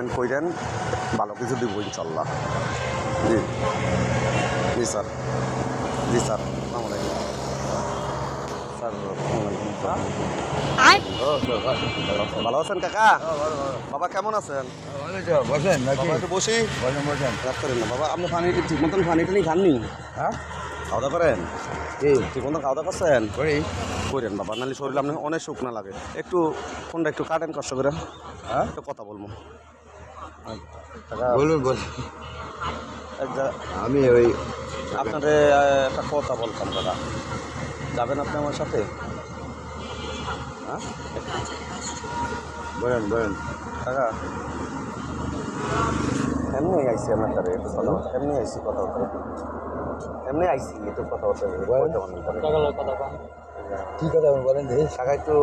Comment কইরেন ভালো কিছু দিব ইনশাল্লাহ জি। জি স্যার। জি স্যার। আসসালামু আলাইকুম। স্যার ভালো আছেন কাকা? বাবা কেমন আছেন? বসেন নাকি? বাবা একটু বসি। বসেন বসেন। রাত করেন না। বাবা আপনি পানি ঠিক মতন পানি টানি খাননি? হ্যাঁ? খাওয়া দাওয়া করেন? কি ঠিক মতন খাওয়া দাওয়া করছেন? করি। করেন বাবা নাহলে শরীর আপনি অনেক শুকনা লাগে। একটু ফোনটা একটু কাটেন কষ্ট করে। হ্যাঁ? একটু কথা বলব। বলুন বলুন। এক আমি ওই আপনাদের একটা কথা বলতাম দাদা। যাবেন আপনি আমার সাথে? হ্যাঁ? বলেন বলেন। কাকা এমনি আইসি আমার তারে একটু কথা এমনি আইসি কথা বলতে এমনি আইসি? একটু কথা বলতে বলতে পারেন। কি কথা বলেন বলেন দেখি। শাখায় একটু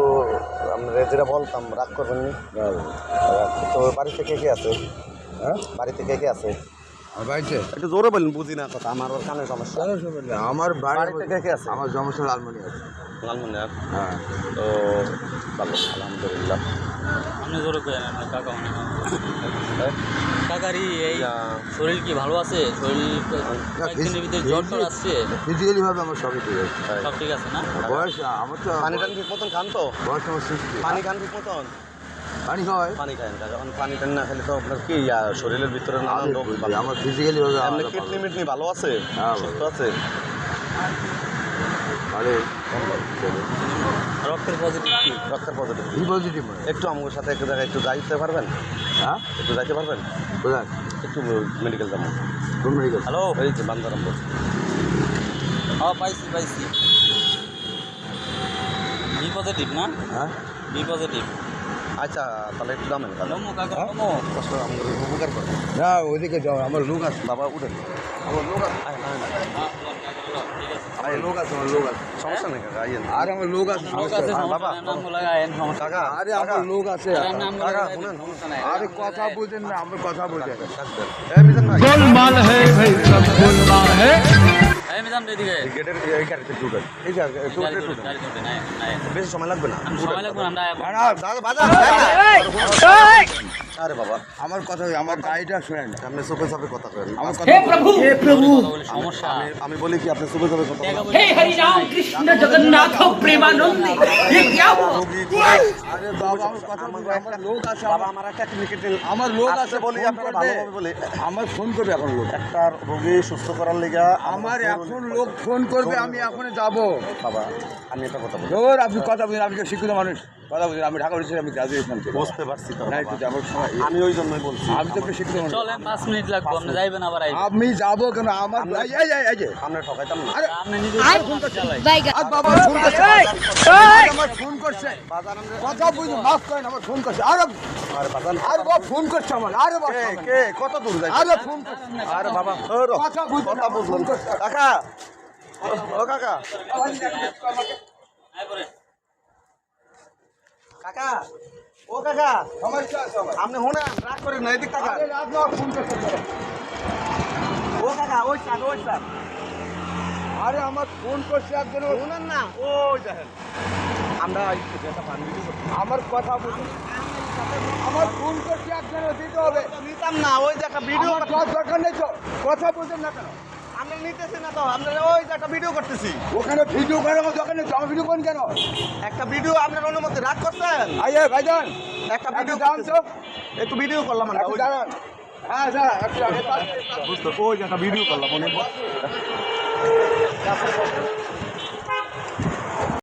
আমরা যেটা বলতাম রাগ করবেন নি। তো বাড়িতে কে কে আছে? হ্যাঁ? বাড়িতে কে কে আছে? আমার বাড়িতে? একটু জোরে বলেন বুঝি না কথা আমার কানে সমস্যা? আমার বাড়িতে কে কে আছে? আমার সমস্যা আলমারি আছে হ্যাঁ। তো ভালো আলহামদুলিল্লাহ। আপনি আপনার কাকা অনেক কাকারি এই শরীর কি ভালো আছে? শরীর কয়েকদিনের ভিতরে জ্বর টর আসছে? ফিজিক্যালি ভাবে আমার সবই ঠিক আছে। সব ঠিক আছে না? বয়স আমার তো পানি টানি ঠিক মতন খান তো? বয়স আমার পানি খান ঠিক মতন? পানি খাওয়াই পানি খান যখন পানি টান না খেলে তো আপনার কি শরীরের ভিতরে নানান রোগ আমার ফিজিক্যালি ভাবে এমনি কিডনি মিটনি ভালো আছে? হ্যাঁ, সুস্থ আছে? ভালো রক্তের পজিটিভ কি? রক্তের পজিটিভ কি পজিটিভ একটু আমার সাথে একটু জায়গায় একটু যাইতে পারবেন? হ্যাঁ? একটু যাইতে পারবেন? কোথায়? একটু মেডিকেল যাব। কোন মেডিকেল হ্যালো? এই যে বান্দারামপুর হ্যাঁ পাইছি পাইছি। বি পজিটিভ না? হ্যাঁ? বি পজিটিভ আচ্ছা তাহলে একটু দামেন নমো কাকা কষ্ট আমাদের উপকার করে। না ওইদিকে যাও আমার লোক আছে। বাবা উঠেন। আমার লোক আছে আয়, আয়, আয়। ঠিক আছে আমার লোক আছে আমার লোক আছে। সমস্যা নেই কাকা আইয়েন। আরে আমার লোক আছে সমস্যা আছে বাবা নাম লাগা আইয়েন সমস্যা কাকা আরে আমার লোক আছে। কাকা শুনেন। আরে কথা বলেন না আমরা কথা বলতে এই মিজান ভাই। গোলমাল হে ভাই সব গোলমাল হে। এই মিজান এদিকে। গেটের এই গাড়িতে ঢুকেন। এই যে ঢুকতে ঢুকতে বেশি সময় লাগবে না। সময় লাগবে না আমরা দাদা বাজার আরে বাবা আমার কথা আমার গাড়িটা শোনেন। আপনি সুপে সাপে কথা করেন। আমার আচ্ছা। কথা হে প্রভু! হে প্রভু! সমস্যা। আমি বলি কি আপনি সুপে সাপে কথা বলেন। হে হরি রাম কৃষ্ণ জগন্নাথ প্রেমানন্দে আরে বাবা আমার কথা বলব আমার লোক আছে বাবা আমার একটা আমার লোক আছে বলি আপনি ভালোভাবে বলে। আমার ফোন করবে এখন লোক। একটা রোগী সুস্থ করার লাগা আমার এখন লোক ফোন করবে আমি এখন যাব। বাবা আমি একটা কথা বলি। আপনি কথা বলেন আপনি শিক্ষিত মানুষ। কথা আমি ঢাকা আমি গ্রাজুয়েশন বুঝতে পারছি তো। সময় আমি ওই জন্যই বলছি। আমি তো শিক্ষিত চলেন পাঁচ মিনিট লাগবে আপনি যাইবেন আবার আইবেন। আমি যাব কেন? আমার এই, এই, এই, এই যে। আমরা ঠকাইতাম না। আরে আপনি নিজে চালাই আর বাবা ফোন করছে আরে আমার ফোন করছে। বাজার আমরা- কথা বুঝুন মাফ করেন আমার ফোন করছে। আরে আরে বাজার আরে বাবা ফোন করছে আমার আরে বাবা কে কে কত দূর যাই আরে ফোন করছে আরে বাবা কথা বুঝুন কথা বুঝলাম কাকা। ও- ও কাকা। কাকা? ও কাকা আমার আপনি শুনেন রাগ করেন না এদিক কাকা আরে রাত না ফোন ও কাকা ওই ওই সার আরে আমার ফোন করছে একজন। শুনেন না। ওই দেখেন। আমরা। আমার কথা বুঝুন। আমার ফোন করছে একজন দিতে হবে। নিতাম না ওই একটা ভিডিও দরকার নেই তো কথা বুঝেন না কেন? আমরা নিতেছি না তো আমরা ওই যে একটা ভিডিও করতেছি। ওখানে ভিডিও করার নেই ভিডিও কোন কেন? একটা ভিডিও আপনার অনুমতি রাগ করছেন? আইয়ে ভাইজান একটা ভিডিও দাঁড়ান তো। একটু ভিডিও করলাম আমরা ওই- দাঁড়ান। হ্যাঁ স্যার বুঝতে ওই যে একটা ভিডিও করলাম মনে